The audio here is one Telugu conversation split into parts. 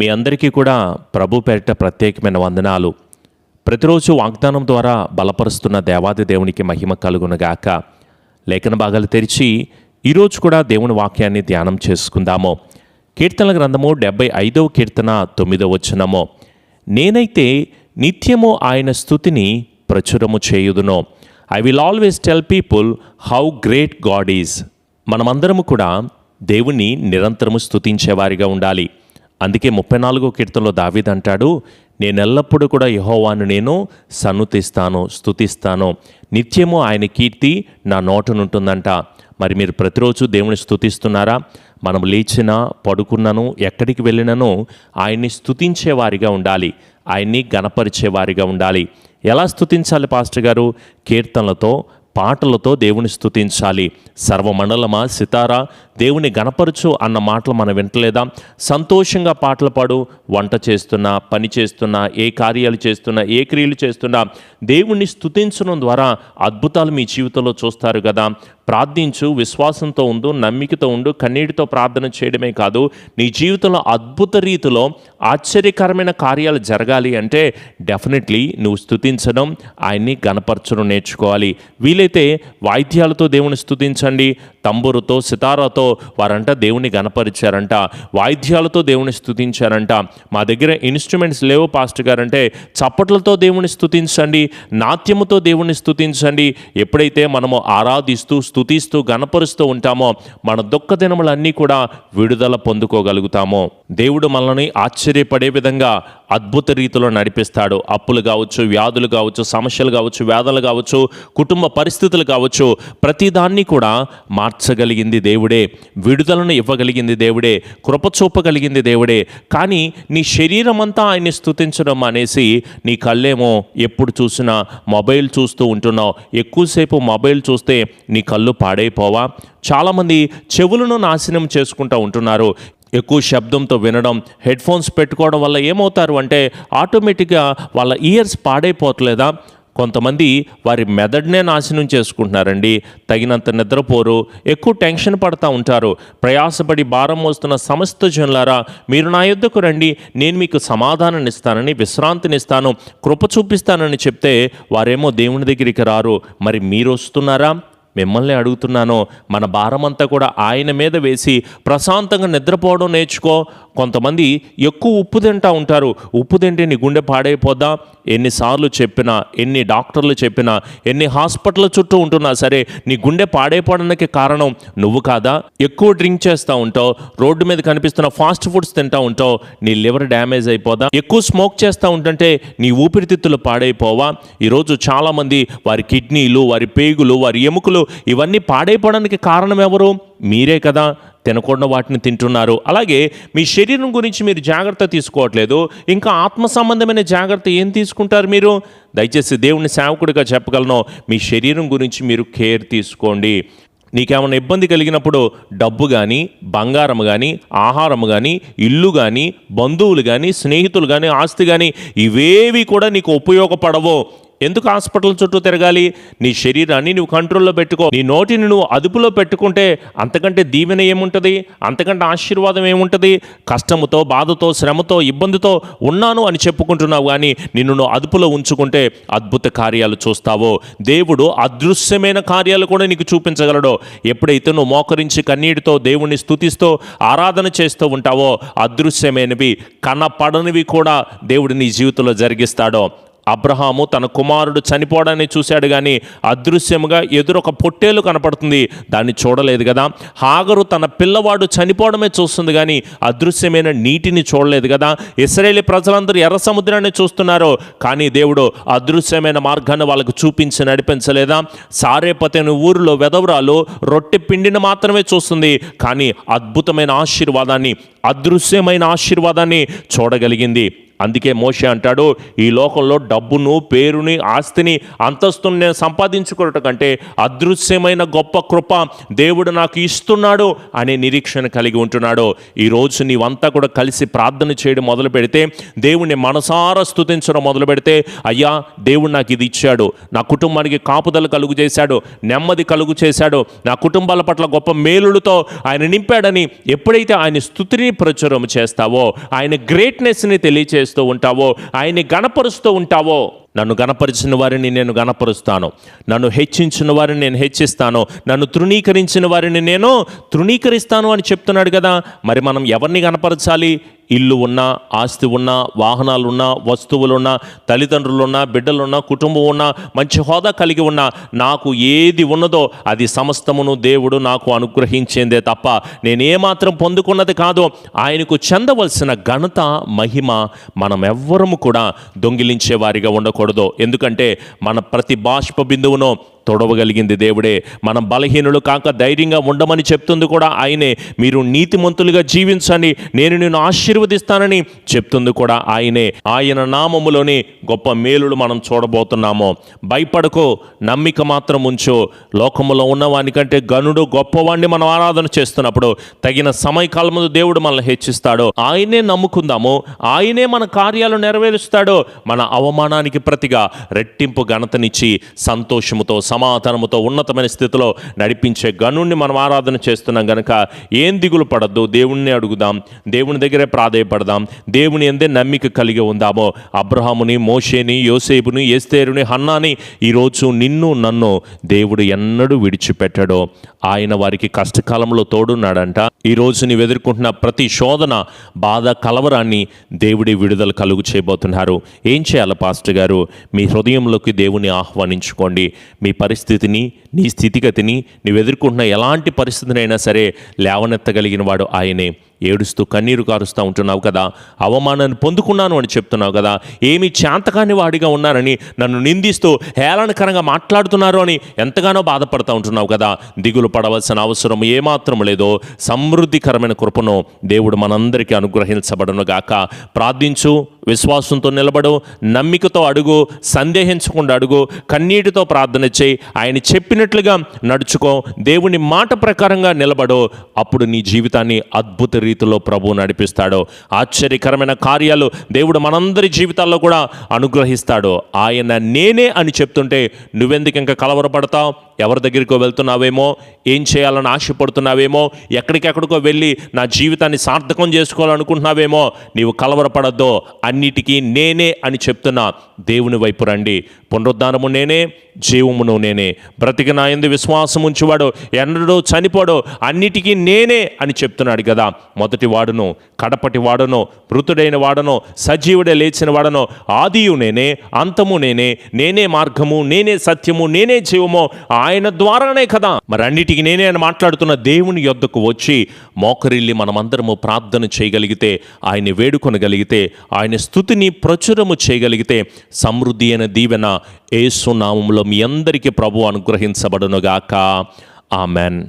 మీ అందరికీ కూడా ప్రభు పేరిట ప్రత్యేకమైన వందనాలు. ప్రతిరోజు వాగ్దానం ద్వారా బలపరుస్తున్న దేవాది దేవునికి మహిమ కలుగునగాక. లేఖన భాగాలు తెరిచి ఈరోజు కూడా దేవుని వాక్యాన్ని ధ్యానం చేసుకుందాము. కీర్తనల గ్రంథము డెబ్బై ఐదవ కీర్తన తొమ్మిదవ వచనము. నేనైతే నిత్యము ఆయన స్థుతిని ప్రచురము చేయుదును. I will always tell people how great God is మనమందరము కూడా దేవుణ్ణి నిరంతరము స్తుతించేవారిగా ఉండాలి. అందుకే ముప్పై నాలుగో కీర్తనలో దావీద్ అంటాడు నేను ఎల్లప్పుడూ కూడా యహోవాను నేను సన్నుతిస్తాను స్థుతిస్తాను నిత్యము ఆయన కీర్తి నా నోటనుంటుందంట. మరి మీరు ప్రతిరోజు దేవుని స్థుతిస్తున్నారా మనం లేచినా పడుకున్నాను ఎక్కడికి వెళ్ళినను ఆయన్ని స్థుతించేవారిగా ఉండాలి. ఆయన్ని గణపరిచేవారిగా ఉండాలి. ఎలా స్థుతించాలి పాస్టర్ గారు? కీర్తనలతో పాటలతో దేవుని స్థుతించాలి సర్వమండలమా? సితారా? దేవుని గణపరచు అన్న మాటలు మనం వింటలేదా? సంతోషంగా పాటలు పాడు వంట చేస్తున్నా పని చేస్తున్నా ఏ కార్యాలు చేస్తున్నా ఏ క్రియలు చేస్తున్నా దేవుణ్ణి స్థుతించడం ద్వారా అద్భుతాలు మీ జీవితంలో చూస్తారు కదా. ప్రార్థించు విశ్వాసంతో ఉండు నమ్మికతో ఉండు కన్నీటితో ప్రార్థన చేయడమే కాదు నీ జీవితంలో అద్భుత రీతిలో ఆశ్చర్యకరమైన కార్యాలు జరగాలి అంటే డెఫినెట్లీ నువ్వు స్థుతించడం ఆయన్ని గణపరచడం నేర్చుకోవాలి. వీలైతే వాయిద్యాలతో దేవుని స్థుతించండి తంబురుతో సితారాతో వారంట దేవుని గణపరిచారంట వాయిద్యాలతో దేవుని స్థుతించారంట మా దగ్గర ఇన్స్ట్రుమెంట్స్ లేవు పాస్టర్ గారంటే చప్పట్లతో దేవుని స్థుతించండి నాట్యముతో దేవుని స్థుతించండి ఎప్పుడైతే మనము ఆరాధిస్తూ స్థుతిస్తూ గనపరుస్తూ ఉంటామో మన దుఃఖ దినములన్నీ కూడా విడుదల పొందుకోగలుగుతాము. దేవుడు మనల్ని ఆశ్చర్యపడే విధంగా అద్భుత రీతిలో నడిపిస్తాడు. అప్పులు కావచ్చు వ్యాధులు కావచ్చు సమస్యలు కావచ్చు వ్యాధులు కావచ్చు కుటుంబ పరిస్థితులు కావచ్చు ప్రతిదాన్ని కూడా మార్చగలిగింది దేవుడే విడుదలను ఇవ్వగలిగింది దేవుడే కృప చూపగలిగింది దేవుడే. కానీ నీ శరీరం అంతా ఆయన్ని స్థుతించడం అనేసి నీ కళ్ళేమో ఎప్పుడు చూసినా మొబైల్ చూస్తూ ఉంటున్నావు. ఎక్కువసేపు మొబైల్ చూస్తే నీ కళ్ళు పాడైపోవా? చాలామంది చెవులను నాశనం చేసుకుంటూ ఉంటున్నారు. ఎక్కువ శబ్దంతో వినడం హెడ్ ఫోన్స్ పెట్టుకోవడం వల్ల ఏమవుతారు అంటే ఆటోమేటిక్గా వాళ్ళ ఇయర్స్ పాడైపోవట్లేదా? కొంతమంది వారి మెదడునే నాశనం చేసుకుంటున్నారండి. తగినంత నిద్రపోరు ఎక్కువ టెన్షన్ పడతా ఉంటారు. ప్రయాసపడి భారం మోస్తున్న సమస్త జనులారా మీరు నా యుద్ధకు రండి. నేను మీకు సమాధానాన్ని ఇస్తానని విశ్రాంతినిస్తాను కృప చూపిస్తానని చెప్తే వారేమో దేవుని దగ్గరికి రారు. మరి మీరు వస్తున్నారా? మిమ్మల్ని అడుగుతున్నాను. మన భారమంతా కూడా ఆయన మీద వేసి ప్రశాంతంగా నిద్రపోవడం నేర్చుకో. కొంతమంది ఎక్కువ ఉప్పు తింటా ఉంటారు. ఉప్పు తింటే నీ గుండె పాడైపోద్దా? ఎన్నిసార్లు చెప్పినా ఎన్ని డాక్టర్లు చెప్పినా ఎన్ని హాస్పిటల్ చుట్టూ ఉంటున్నా సరే నీ గుండె పాడైపోవడానికి కారణం నువ్వు కాదా? ఎక్కువ డ్రింక్ చేస్తూ ఉంటావు. రోడ్డు మీద కనిపిస్తున్న ఫాస్ట్ ఫుడ్స్ తింటా ఉంటావు. నీ లివర్ డ్యామేజ్ అయిపోదా? ఎక్కువ స్మోక్ చేస్తూ ఉంటుంటే నీ ఊపిరితిత్తులు పాడైపోవా? ఈరోజు చాలామంది వారి కిడ్నీలు వారి పేగులు వారి ఎముకలు ఇవన్నీ పాడైపోవడానికి కారణం ఎవరు? మీరే కదా తినకుండా వాటిని తింటున్నారు. అలాగే మీ శరీరం గురించి మీరు జాగ్రత్త తీసుకోవట్లేదు. ఇంకా ఆత్మ సంబంధమైన జాగ్రత్త ఏం తీసుకుంటారు మీరు? దయచేసి దేవుని సేవకుడిగా చెప్పగలను. మీ శరీరం గురించి మీరు కేర్ తీసుకోండి. నీకేమైనా ఇబ్బంది కలిగినప్పుడు డబ్బు కానీ బంగారం కానీ ఆహారం కానీ ఇల్లు కానీ బంధువులు కానీ స్నేహితులు కానీ ఆస్తి కానీ ఇవేవి కూడా నీకు ఉపయోగపడవు. ఎందుకు హాస్పిటల్ చుట్టూ తిరగాలి? నీ శరీరాన్ని నువ్వు కంట్రోల్లో పెట్టుకో. నీ నోటిని నువ్వు అదుపులో పెట్టుకుంటే అంతకంటే దీవెన ఏముంటుంది? అంతకంటే ఆశీర్వాదం ఏముంటుంది? కష్టముతో బాధతో శ్రమతో ఇబ్బందితో ఉన్నాను అని చెప్పుకుంటున్నావు కానీ నిన్ను నువ్వు అదుపులో ఉంచుకుంటే అద్భుత కార్యాలు చూస్తావో. దేవుడు అదృశ్యమైన కార్యాలు కూడా నీకు చూపించగలడు. ఎప్పుడైతే నువ్వు మోకరించి కన్నీటితో దేవుణ్ణి స్థుతిస్తూ ఆరాధన చేస్తూ ఉంటావో అదృశ్యమైనవి కనపడనివి కూడా దేవుడు నీ జీవితంలో జరిగిస్తాడో. అబ్రహాము తన కుమారుడు చనిపోవడాన్ని చూశాడు కానీ అదృశ్యముగా ఎదురొక పొట్టేలు కనపడుతుంది. దాన్ని చూడలేదు కదా. హాగరు తన పిల్లవాడు చనిపోవడమే చూస్తుంది కానీ అదృశ్యమైన నీటిని చూడలేదు కదా. ఇస్రాయేలీ ప్రజలందరూ ఎర్ర సముద్రాన్ని చూస్తున్నారు. కానీ దేవుడు అదృశ్యమైన మార్గాన్ని వాళ్ళకు చూపించి నడిపించలేదా? సారేపతని ఊరిలో వెదవరాలు రొట్టె పిండిని మాత్రమే చూస్తుంది. కానీ అద్భుతమైన ఆశీర్వాదాన్ని అదృశ్యమైన ఆశీర్వాదాన్ని చూడగలిగింది. అందుకే మోషే అంటాడు ఈ లోకంలో డబ్బును పేరుని ఆస్తిని అంతస్తుని నేను సంపాదించుకోవటం కంటే అదృశ్యమైన గొప్ప కృప దేవుడు నాకు ఇస్తున్నాడు అనే నిరీక్షణ కలిగి ఉంటున్నాడు. ఈరోజు నీవంతా కూడా కలిసి ప్రార్థన చేయడం మొదలు పెడితే దేవుణ్ణి మనసారా స్థుతించడం మొదలు పెడితే అయ్యా దేవుడు నాకు ఇది ఇచ్చాడు. నా కుటుంబానికి కాపుదల కలుగు చేశాడు. నెమ్మది కలుగు చేశాడు. నా కుటుంబాల పట్ల గొప్ప మేలులతో ఆయన నింపాడని ఎప్పుడైతే ఆయన స్థుతిని ప్రచురం చేస్తావో ఆయన గ్రేట్నెస్ని తెలియచేస్తూ ఉంటావో ఆయన్ని గణపరుస్తూ ఉంటావో నన్ను గణపరిచిన వారిని నేను గణపరుస్తాను నన్ను హెచ్చించిన వారిని నేను హెచ్చిస్తాను. నన్ను తృణీకరించిన వారిని నేను తృణీకరిస్తాను అని చెప్తున్నాడు కదా. మరి మనం ఎవరిని గణపరచాలి ఇల్లు ఉన్నా ఆస్తి ఉన్నా వాహనాలు ఉన్నా వస్తువులున్నా తల్లిదండ్రులున్నా బిడ్డలున్నా కుటుంబం ఉన్నా మంచి హోదా కలిగి ఉన్నా నాకు ఏది ఉన్నదో అది సమస్తమును దేవుడు నాకు అనుగ్రహించిందే తప్ప నేనేమాత్రం పొందుకున్నది కాదు. ఆయనకు చెందవలసిన ఘనత మహిమ మనం ఎవ్వరము కూడా దొంగిలించే వారిగా ఉండకూడదు ఎందుకంటే మన ప్రతి బాష్ప బిందువును తొడవగలిగింది దేవుడే. మనం బలహీనులు కాక ధైర్యంగా ఉండమని చెప్తుంది కూడా ఆయనే. మీరు నీతిమంతులుగా జీవించండి. నేను నిన్ను ఆశీర్వదిస్తానని చెప్తుంది కూడా ఆయనే. ఆయన నామములోని గొప్ప మేలులు మనం చూడబోతున్నాము. భయపడకో. నమ్మిక మాత్రం ఉంచు. లోకములో ఉన్నవానికంటే గనుడు గొప్పవాణ్ణి మనం ఆరాధన చేస్తున్నప్పుడు తగిన సమయకాలముందు దేవుడు మనల్ని హెచ్చిస్తాడు. ఆయనే నమ్ముకుందాము. ఆయనే మన కార్యాలు నెరవేరుస్తాడు. మన అవమానానికి ప్రతిగా రెట్టింపు ఘనతనిచ్చి సంతోషముతో సమాధానముతో ఉన్నతమైన స్థితిలో నడిపించే గనుణ్ణి మనం ఆరాధన చేస్తున్నాం కనుక ఏం దిగులు పడద్దు. దేవుణ్ణి అడుగుదాం. దేవుని దగ్గరే ప్రాధేయపడదాం. దేవుని ఎందే నమ్మిక కలిగి ఉందామో. అబ్రహాముని మోషేని యోసేపుని ఏస్తేరుని హన్నాని ఈరోజు నిన్ను నన్ను దేవుడు ఎన్నడూ విడిచిపెట్టడో. ఆయన వారికి కష్టకాలంలో తోడున్నాడంట. ఈరోజు నీవు ఎదుర్కొంటున్న ప్రతి శోధన బాధ కలవరాన్ని దేవుడి విడుదల కలుగు చేయబోతున్నారు. ఏం చేయాలి పాస్టర్ గారు? మీ హృదయంలోకి దేవుని ఆహ్వానించుకోండి. మీ పరిస్థితిని నీ స్థితిగతిని నీవు ఎదుర్కొంటున్న ఎలాంటి పరిస్థితినైనా సరే లేవనెత్తగలిగిన వాడు ఆయనే. ఏడుస్తూ కన్నీరు కారుస్తూ ఉంటున్నావు కదా. అవమానాన్ని పొందుకున్నాను అని చెప్తున్నావు కదా. ఏమి చేతకాని వాడిగా ఉన్నారని నన్ను నిందిస్తూ హేళనకరంగా మాట్లాడుతున్నారు అని ఎంతగానో బాధపడుతూ ఉంటున్నావు కదా. దిగులు పడవలసిన అవసరం ఏమాత్రం లేదో సమృద్ధికరమైన కృపను దేవుడు మనందరికీ అనుగ్రహించబడను గాక. ప్రార్థించు విశ్వాసంతో నిలబడు నమ్మికతో అడుగు సందేహించకుండా అడుగు కన్నీటితో ప్రార్థన చేయి. ఆయన చెప్పినట్లుగా నడుచుకో. దేవుని మాట ప్రకారంగా నిలబడు. అప్పుడు నీ జీవితాన్ని అద్భుత రీతిలో ప్రభువు నడిపిస్తాడు ఆశ్చర్యకరమైన కార్యాలు దేవుడు మనందరి జీవితాల్లో కూడా అనుగ్రహిస్తాడు ఆయన నేనే అని చెప్తుంటే నువ్వెందుకు ఇంకా కలవరపడతావు? ఎవరి దగ్గరికో వెళ్తున్నావేమో? ఏం చేయాలని ఆశపడుతున్నావేమో? ఎక్కడికెక్కడికో వెళ్ళి నా జీవితాన్ని సార్థకం చేసుకోవాలనుకుంటున్నావేమో? నీవు కలవరపడద్దో అన్నిటికీ నేనే అని చెప్తున్నా. దేవుని వైపు రండి. పునరుద్ధానము నేనే జీవమును నేనే. బ్రతికి నా ఎందు విశ్వాసం ఉంచువాడు ఎన్నడూ చనిపోడు అన్నిటికీ నేనే అని చెప్తున్నాడు కదా. మొదటి వాడును కడపటి వాడనో మృతుడైన వాడనో సజీవుడే లేచిన వాడనో. ఆదియు నేనే అంతము నేనే నేనే మార్గము నేనే సత్యము నేనే జీవము ఆయన ద్వారానే కదా. మరి అన్నిటికీ నేనే అని మాట్లాడుతున్న దేవుని యొద్దకు వచ్చి మోకరిల్లి మనమందరము ప్రార్థన చేయగలిగితే ఆయన వేడుకొనగలిగితే ఆయన స్థుతిని ప్రచురము చేయగలిగితే సమృద్ధి అయిన దీవెన ఏసునామంలో మీ అందరికీ ప్రభు అనుగ్రహించబడునుగాక. ఆమెన్.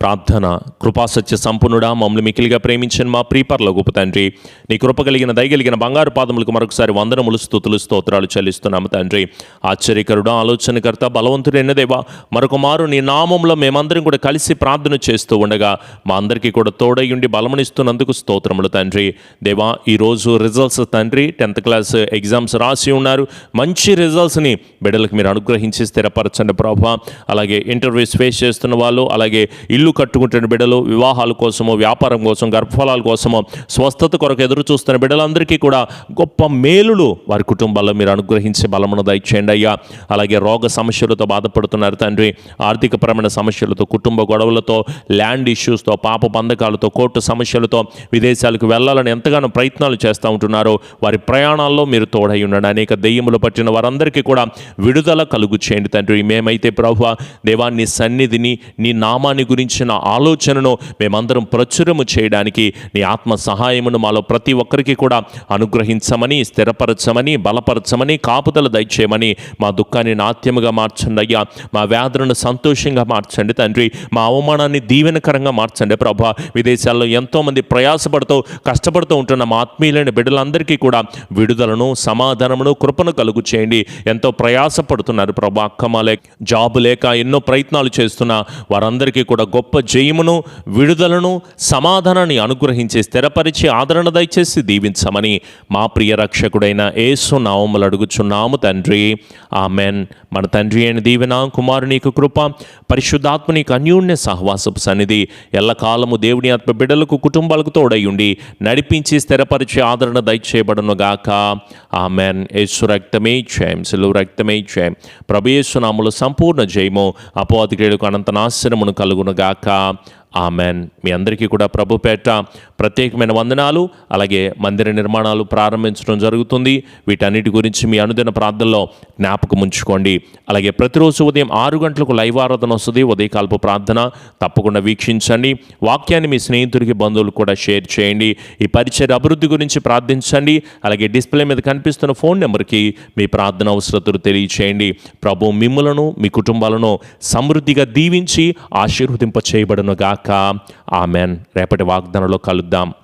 ప్రార్థన కృపాసత్య సంపన్నుడా మమ్మల్ని మికిలిగా ప్రేమించిన మా ప్రీపర్ల గొప్ప తండ్రి. నీ కృప కలిగిన దయగలిగిన బంగారు పాదములకు మరొకసారి వందనములు స్థుతులు స్తోత్రాలు చెల్లిస్తున్నాము తండ్రి. ఆశ్చర్యకరుడు ఆలోచనకర్త బలవంతుడైన దేవా మరొక మారు నీ నామంలో మేమందరం కూడా కలిసి ప్రార్థన చేస్తూ ఉండగా మా అందరికీ కూడా తోడయ్యుండి బలమనిస్తున్నందుకు స్తోత్రములు తండ్రి. దేవా ఈరోజు రిజల్ట్స్ తండ్రి టెన్త్ క్లాస్ ఎగ్జామ్స్ రాసి ఉన్నారు. మంచి రిజల్ట్స్ని బిడ్డలకు మీరు అనుగ్రహించి స్థిరపరచండి ప్రభా. అలాగే ఇంటర్వ్యూస్ ఫేస్ చేస్తున్న వాళ్ళు అలాగే ఇల్లు కట్టుకుంటున్న బిడ్డలు వివాహాల కోసము వ్యాపారం కోసం గర్భఫలాల కోసమో స్వస్థత కొరకు ఎదురు చూస్తున్న బిడ్డలందరికీ కూడా గొప్ప మేలులు వారి కుటుంబాల్లో మీరు అనుగ్రహించే బలమును దయచేయండి అయ్యా. అలాగే రోగ సమస్యలతో బాధపడుతున్నారు తండ్రి. ఆర్థికపరమైన సమస్యలతో కుటుంబ గొడవలతో ల్యాండ్ ఇష్యూస్తో పాప బంధకాలతో కోర్టు సమస్యలతో విదేశాలకు వెళ్ళాలని ఎంతగానో ప్రయత్నాలు చేస్తూ ఉంటున్నారో. వారి ప్రయాణాల్లో మీరు తోడై ఉండండి. అనేక దెయ్యములు పట్టిన వారందరికీ కూడా విడుదల కలుగు చేయండి తండ్రి. మేమైతే ప్రభు దేవాన్ని సన్నిధిని నీ నామాన్ని గురించి ఇచ్చిన ఆలోచనను మేమందరం ప్రచురము చేయడానికి నీ ఆత్మ సహాయమును మాలో ప్రతి ఒక్కరికి కూడా అనుగ్రహించమని స్థిరపరచమని బలపరచమని కాపుదల దయచేయమని మా దుఃఖాన్ని నాట్యముగా మార్చండి అయ్యా. మా వ్యాధులను సంతోషంగా మార్చండి తండ్రి. మా అవమానాన్ని దీవెనకరంగా మార్చండి ప్రభా. విదేశాల్లో ఎంతోమంది ప్రయాసపడుతూ కష్టపడుతూ ఉంటున్న మా ఆత్మీయులైన బిడ్డలందరికీ కూడా విడుదలను సమాధానమును కృపను కలుగు చేయండి. ఎంతో ప్రయాసపడుతున్నారు ప్రభా. అక్కమ్మ లేక జాబు లేక ఎన్నో ప్రయత్నాలు చేస్తున్న వారందరికీ కూడా గొప్ప గొప్ప జయమును విడుదలను సమాధానాన్ని అనుగ్రహించి స్థిరపరిచి ఆదరణ దయచేసి దీవించమని మా ప్రియ రక్షకుడైన ఏసు నామములు అడుగుచున్నాము తండ్రి. ఆమెన్. మన తండ్రి అయిన దీవెన కుమారునికి కృప పరిశుద్ధాత్మనికి అన్యోన్య సహవాసపు సన్నిధి ఎల్లకాలము దేవుని ఆత్మ బిడ్డలకు కుటుంబాలకు తోడయుండి నడిపించి స్థిరపరిచి ఆదరణ దయచేయబడనుగాక. ఆమెన్. యేసు రక్తమే క్షయం సెలవు రక్తమే క్షయం ప్రభు యేసు సంపూర్ణ జయము అపోధికులకు అనంత నాశనమును కలుగునుగాక. గాక ఆమెన్. మీ అందరికీ కూడా ప్రభుపేట ప్రత్యేకమైన వందనాలు. అలాగే మందిర నిర్మాణాలు ప్రారంభించడం జరుగుతుంది. వీటన్నిటి గురించి మీ అనుదిన ప్రార్థనలో జ్ఞాపకం ఉంచుకోండి. అలాగే ప్రతిరోజు ఉదయం ఆరు గంటలకు లైవ్ ఆరాధన వస్తుంది. ఉదయకాల్పు ప్రార్థన తప్పకుండా వీక్షించండి. వాక్యాన్ని మీ స్నేహితుడికి బంధువులు కూడా షేర్ చేయండి. ఈ పరిచయ అభివృద్ధి గురించి ప్రార్థించండి. అలాగే డిస్ప్లే మీద కనిపిస్తున్న ఫోన్ నెంబర్కి మీ ప్రార్థన అవసరతలు తెలియచేయండి. ప్రభు మిమ్ములను మీ కుటుంబాలను సమృద్ధిగా దీవించి ఆశీర్వదింప చేయబడును గాక ఆమెన్ రేపటి వాగ్దానంలో కలుద్దాం.